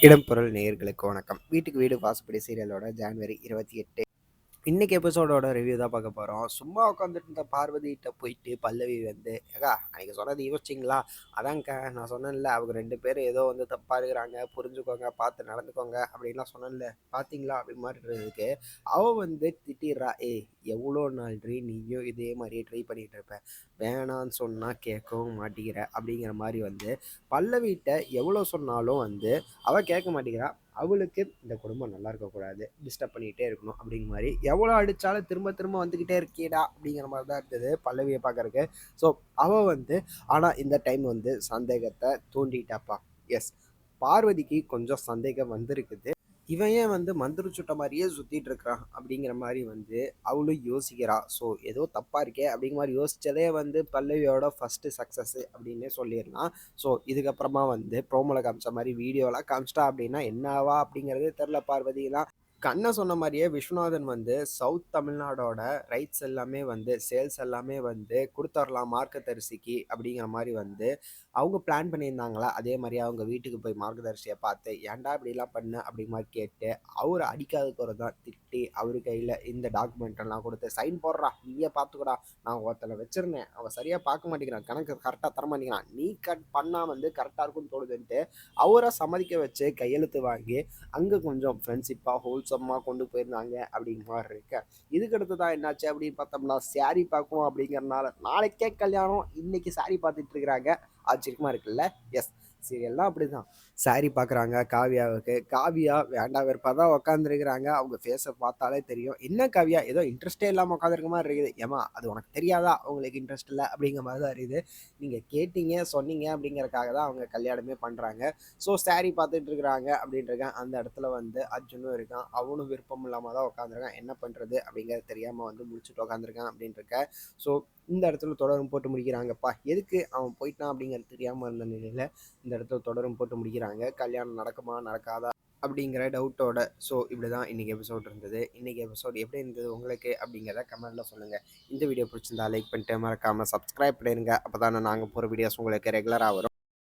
இடம்பொருள் நேயர்களுக்கு வணக்கம். வீட்டுக்கு வீடு வாசப்படி சீரியலோட ஜான்வரி இருபத்தி எட்டு இன்னைக்கு எபிசோடோட ரிவ்யூ தான் பார்க்க போகிறோம் சும்மா உட்காந்துட்டு இருந்த பார்வதிகிட்ட போயிட்டு பல்லவி வந்து ஏகா அன்றைக்கி சொன்னது யோசிச்சிங்களா? அதான்க்கா நான் சொன்னேன்ல அவங்க ரெண்டு பேரும் ஏதோ வந்து தப்பாக இருக்கிறாங்க புரிஞ்சுக்கோங்க பார்த்து நடந்துக்கோங்க அப்படின்லாம் சொன்னேன்ல. பார்த்தீங்களா அப்படி மாதிரின்றதுக்கு அவள் வந்து திட்டிடுறா ஏய் எவ்வளோ நாள் ட்ரீ நீயும் இதே மாதிரியே ட்ரை பண்ணிகிட்டு இருப்பேன் வேணான்னு சொன்னால் கேட்கவும் மாட்டேங்கிற அப்படிங்கிற மாதிரி வந்து பல்லவிகிட்ட எவ்வளோ சொன்னாலும் வந்து அவள் கேட்க மாட்டேங்கிறா. அவளுக்கு இந்த குடும்பம் நல்லா இருக்கக்கூடாது டிஸ்டர்ப் பண்ணிக்கிட்டே இருக்கணும் அப்படிங்கிற மாதிரி. எவ்வளோ அடித்தாலும் திரும்ப திரும்ப வந்துக்கிட்டே இருக்கேடா அப்படிங்கிற மாதிரி தான் இருந்தது பல்லவியை பார்க்கறக்கு ஸோ அவள் வந்து ஆனால் இந்த டைம் வந்து சந்தேகத்தை தூண்டிட்டாப்பா. எஸ் பார்வதிக்கு கொஞ்சம் சந்தேகம் வந்திருக்குது. இவன் ஏன் வந்து மந்திர சுட்ட மாதிரியே சுற்றிட்டு இருக்கிறான் அப்படிங்கிற மாதிரி வந்து அவளும் யோசிக்கிறா. ஸோ ஏதோ தப்பாக இருக்கே அப்படிங்கிற மாதிரி யோசிச்சதே வந்து பல்லவியோட ஃபஸ்ட்டு சக்ஸஸ் அப்படின்னே சொல்லிடலாம். ஸோ இதுக்கப்புறமா வந்து ப்ரோமோவில் காமிச்ச மாதிரி வீடியோலாம் காமிச்சிட்டா அப்படின்னா என்னவா அப்படிங்கிறதே தெரில பார்வதிலாம் கண்ணை சொன்ன மாதிரியே விஸ்வநாதன் வந்து சவுத் தமிழ்நாடோட ரைட்ஸ் எல்லாமே வந்து சேல்ஸ் எல்லாமே வந்து கொடுத்துர்லாம் மார்க்கதரிசிக்கு அப்படிங்கிற மாதிரி வந்து அவங்க பிளான் பண்ணியிருந்தாங்களா? அதே மாதிரி அவங்க வீட்டுக்கு போய் மார்க்கதரிசியை பார்த்து ஏன்டா இப்படிலாம் பண்ண? அப்படிங்க மாதிரி கேட்டு அவர் அடிக்காத தான் திட்டி அவர் கையில் இந்த டாக்குமெண்ட் எல்லாம் கொடுத்து சைன் போடுறா நீயே பார்த்துக்கூடா நான் ஒருத்தனை வச்சிருந்தேன். அவன் சரியாக பார்க்க மாட்டேங்கிறான். கணக்கு கரெக்டாக தர மாட்டேங்கிறான். நீ கட் பண்ணால் வந்து கரெக்டாக இருக்கும்னு தோணுதுன்ட்டு அவரை சம்மதிக்க வச்சு கையெழுத்து வாங்கி அங்கே கொஞ்சம் ஃப்ரெண்ட்ஷிப்பாக மோசமாக கொண்டு போயிருந்தாங்க அப்படிங்கிற மாதிரி இருக்க. இதுக்கடுத்து தான் என்னாச்சு அப்படின்னு பார்த்தோம்னா சாரி பார்க்கணும் அப்படிங்கிறனால நாளைக்கே கல்யாணம் இன்னைக்கு சாரி பார்த்துட்டு இருக்கிறாங்க. ஆச்சரியமாக இருக்குல்ல? எஸ் சீரியல்லாம் அப்படி தான் சாரி பார்க்குறாங்க காவியாவுக்கு காவியா வேண்டாம் வெறுப்பாக தான் உட்காந்துருக்குறாங்க அவங்க ஃபேஸை பார்த்தாலே தெரியும். என்ன காவியா? ஏதோ இன்ட்ரெஸ்டே இல்லாமல் உட்காந்துருக்க மாதிரி இருக்குது. ஏமா அது உனக்கு தெரியாதா? அவங்களுக்கு இன்ட்ரெஸ்ட் இல்லை? அப்படிங்கிற மாதிரி தான் இருக்குது. நீங்கள் கேட்டீங்க சொன்னீங்க அப்படிங்கிறக்காக தான் அவங்க கல்யாணமே பண்ணுறாங்க ஸோ சாரி பார்த்துட்டு இருக்கிறாங்க அப்படின்ட்டு அந்த இடத்துல வந்து அர்ஜுனும் இருக்கான். அவனும் விருப்பம் இல்லாமல் தான் உட்காந்துருக்கான் என்ன பண்ணுறது அப்படிங்கிறது தெரியாமல் வந்து முடிச்சுட்டு உட்காந்துருக்கான் அப்படின்ட்டு ஸோ இந்த இடத்துல தொடரும் போட்டு முடிக்கிறாங்கப்பா. எதுக்கு அவன் போயிட்டான் அப்படிங்கிறது தெரியாமல் இருந்த நிலையில் இந்த இடத்துல தொடரும் போட்டு முடிக்கிறாங்க. கல்யாணம் நடக்குமா நடக்காதா அப்படிங்கிற டவுட்டோட ஸோ இப்படி தான் இன்றைக்கி எபிசோட் இருந்தது. இன்றைக்கி எபிசோட் எப்படி இருந்தது உங்களுக்கு அப்படிங்கிறத கமெண்ட்டில் சொல்லுங்கள் இந்த வீடியோ பிடிச்சிருந்தா லைக் பண்ணிட்டு மறக்காமல் சப்ஸ்கிரைப் பண்ணிடுங்க. அப்போ தானே நாங்கள் போகிற வீடியோஸ் உங்களுக்கு ரெகுலராக வரும்.